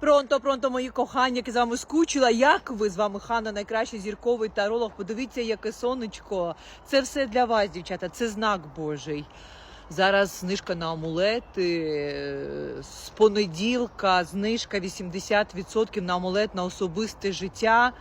Пронто, пронто, мої кохання, які з вами скучила. Як ви з вами хана найкращий зірковий таролог? Подивіться, яке сонечко. Це все для вас, дівчата. Це знак Божий. Зараз знижка на амулети. З понеділка знижка 80% на амулет на особисте життя.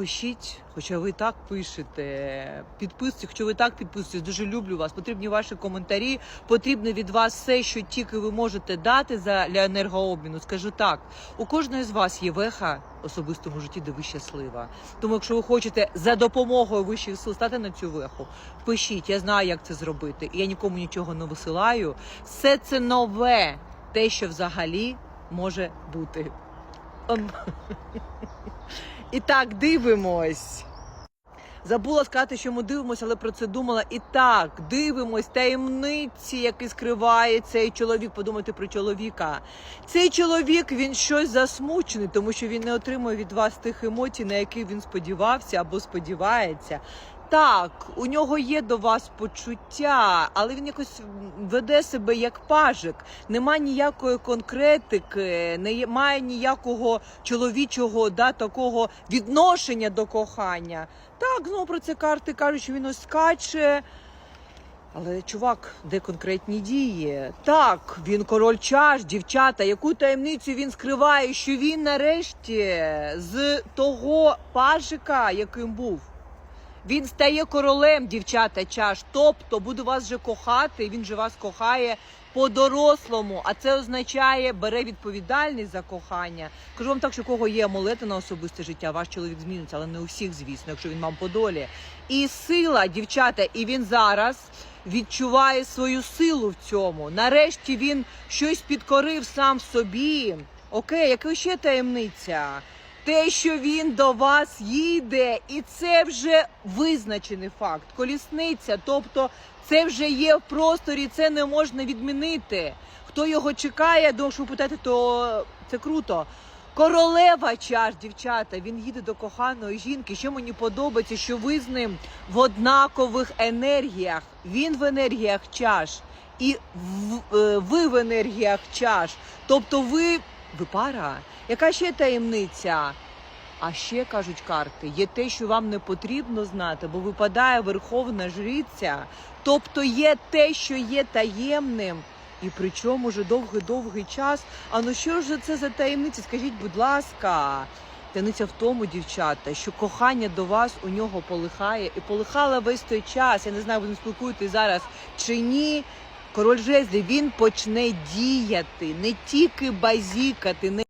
Пишіть, хоча ви так пишете. Підписуйтесь, хоча ви так підписуєтесь. Дуже люблю вас. Потрібні ваші коментарі. Потрібно від вас все, що тільки ви можете дати за для енергообміну. Скажу так: у кожної з вас є веха особистому житті, де ви щаслива. Тому, якщо ви хочете за допомогою вищих сил стати на цю веху, пишіть. Я знаю, як це зробити. І я нікому нічого не висилаю. Все це нове, те, що взагалі може бути. І так, дивимось. Забула сказати, що ми дивимося, але про це думала. І так, дивимось таємниці, які скриває цей чоловік. Подумайте про чоловіка. Цей чоловік він щось засмучений, тому що він не отримує від вас тих емоцій, на які він сподівався або сподівається. Так, у нього є до вас почуття, але він якось веде себе як пажик. Нема ніякої конкретики, немає ніякого чоловічого да, такого відношення до кохання. Так, знову про це карти кажуть, що він ось скаче. Але чувак, де конкретні дії? Так, він король чаш, дівчата. Яку таємницю він скриває, що він нарешті з того пажика, яким був. Він стає королем, дівчата, чаш. Тобто буде вас вже кохати, він же вас кохає по-дорослому. А це означає, бере відповідальність за кохання. Кажу вам так, що кого є амулети на особисте життя, ваш чоловік зміниться, але не у всіх, звісно, якщо він вам по долі. І сила, дівчата, і він зараз відчуває свою силу в цьому. Нарешті він щось підкорив сам собі. Окей, яка ще таємниця? Те, що він до вас їде, і це вже визначений факт. Колісниця, тобто це вже є в просторі, це не можна відмінити. Хто його чекає, думаю, питаєте, то це круто. Королева чаш, дівчата, він їде до коханої жінки. Що мені подобається, що ви з ним в однакових енергіях. Він в енергіях чаш, і в- е, ви в енергіях чаш. Тобто ви, ви пара. Яка ще таємниця? А ще кажуть карти, є те, що вам не потрібно знати, бо випадає верховна жриця. Тобто є те, що є таємним, і причому вже довгий-довгий час. А ну що ж це за таємниця? Скажіть, будь ласка. Таємниця в тому, дівчата, що кохання до вас у нього полихає і полихало весь той час. Я не знаю, ви не спілкуєтесь зараз чи ні. Король жезлів, він почне діяти, не тільки базікати, не